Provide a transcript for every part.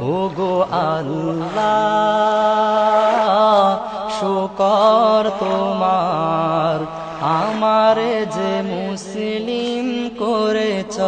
ও গো আল্লাহ, শুকর তোমার। আমার যে মুসলিম করেছ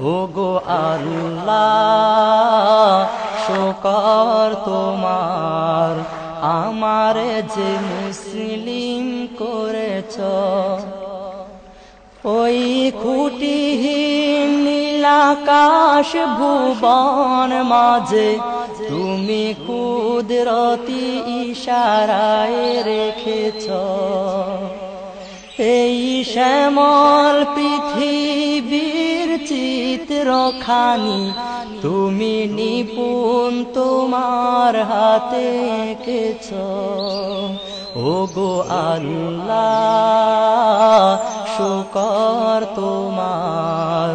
ও গো আল্লাহ, শুকর তোমার। আমার যে মুসলিম করেছ, ওই খুঁটিহীন নীলাকাশ ভুবন মাঝে, তুমি কুদরতি ইশারায় রেখেছ। এই শ্যামল পৃথিবীর চিত্রখানি, তুমি নিপুণ তোমার হাতে এঁকেছ। ও গো আল্লাহ, শুকর তোমার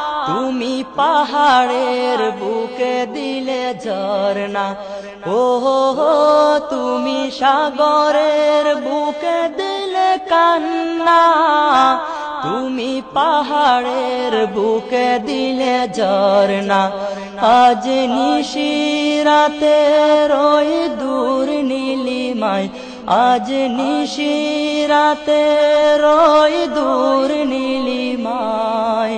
পাহাড়ের বুকে দিলে ঝরনা ও তুমি সাগরের বুকে দিলে কান্না। তুমি পাহাড়ের বুকে দিলে ঝরনা আজ নিশিরাতে রই দূর নীলিমায়। আজ নিশিরাতে রই দূর নীলিমায়।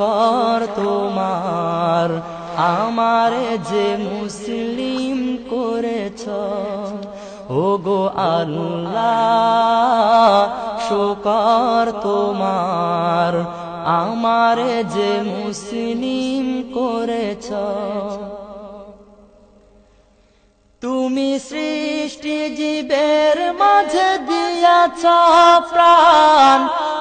শুকর তোমার, আমার যে মুসলিম করেছ। ও গো আল্লাহ, শুকর তোমার, আমার যে মুসলিম করেছ। তুমি সৃষ্টি জীবের মাঝে দিয়াছ প্রাণ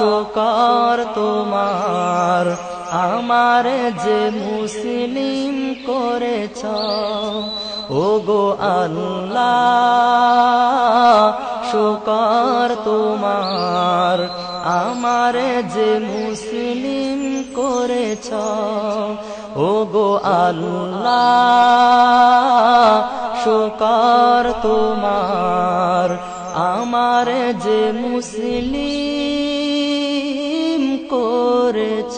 শোকর তোমার, আমার যে মুসলিম করেছ। ও গো আল্লাহ, শোকর তোমার, আমার যে মুসলিম করেছ। ও গো আল্লাহ তোমার, আমার যে মুসলিম করেছ।